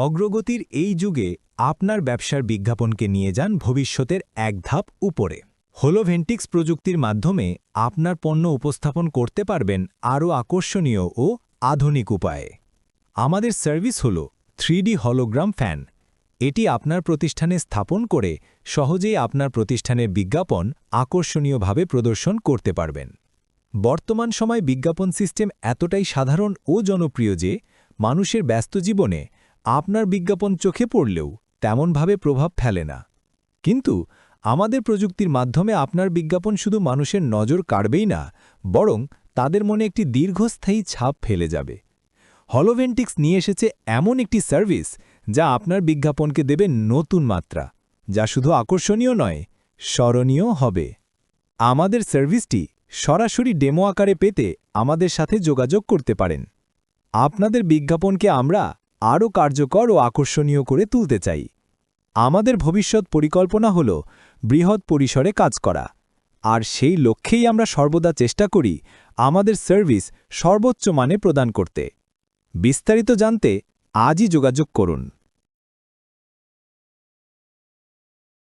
অগ্রগতির এই যুগে আপনার ব্যবসার বিজ্ঞাপনকে নিয়ে যান ভবিষ্যতের এক ধাপ উপরে। হোলোভেন্টিক্স প্রযুক্তির মাধ্যমে আপনার পণ্য উপস্থাপন করতে পারবেন আরও আকর্ষণীয় ও আধুনিক উপায়ে। আমাদের সার্ভিস হল থ্রিডি হলোগ্রাম ফ্যান। এটি আপনার প্রতিষ্ঠানে স্থাপন করে সহজেই আপনার প্রতিষ্ঠানের বিজ্ঞাপন আকর্ষণীয়ভাবে প্রদর্শন করতে পারবেন। বর্তমান সময় বিজ্ঞাপন সিস্টেম এতটাই সাধারণ ও জনপ্রিয় যে মানুষের ব্যস্ত জীবনে আপনার বিজ্ঞাপন চোখে পড়লেও তেমনভাবে প্রভাব ফেলে না। কিন্তু আমাদের প্রযুক্তির মাধ্যমে আপনার বিজ্ঞাপন শুধু মানুষের নজর কাড়বেই না, বরং তাদের মনে একটি দীর্ঘস্থায়ী ছাপ ফেলে যাবে। হলোভেন্টিক্স নিয়ে এসেছে এমন একটি সার্ভিস যা আপনার বিজ্ঞাপনকে দেবে নতুন মাত্রা, যা শুধু আকর্ষণীয় নয়, স্মরণীয় হবে। আমাদের সার্ভিসটি সরাসরি ডেমো আকারে পেতে আমাদের সাথে যোগাযোগ করতে পারেন। আপনাদের বিজ্ঞাপনকে আমরা আরও কার্যকর ও আকর্ষণীয় করে তুলতে চাই। আমাদের ভবিষ্যৎ পরিকল্পনা হল বৃহৎ পরিসরে কাজ করা। আর সেই লক্ষ্যেই আমরা সর্বদা চেষ্টা করি আমাদের সার্ভিস সর্বোচ্চ মানে প্রদান করতে। বিস্তারিত জানতে আজই যোগাযোগ করুন।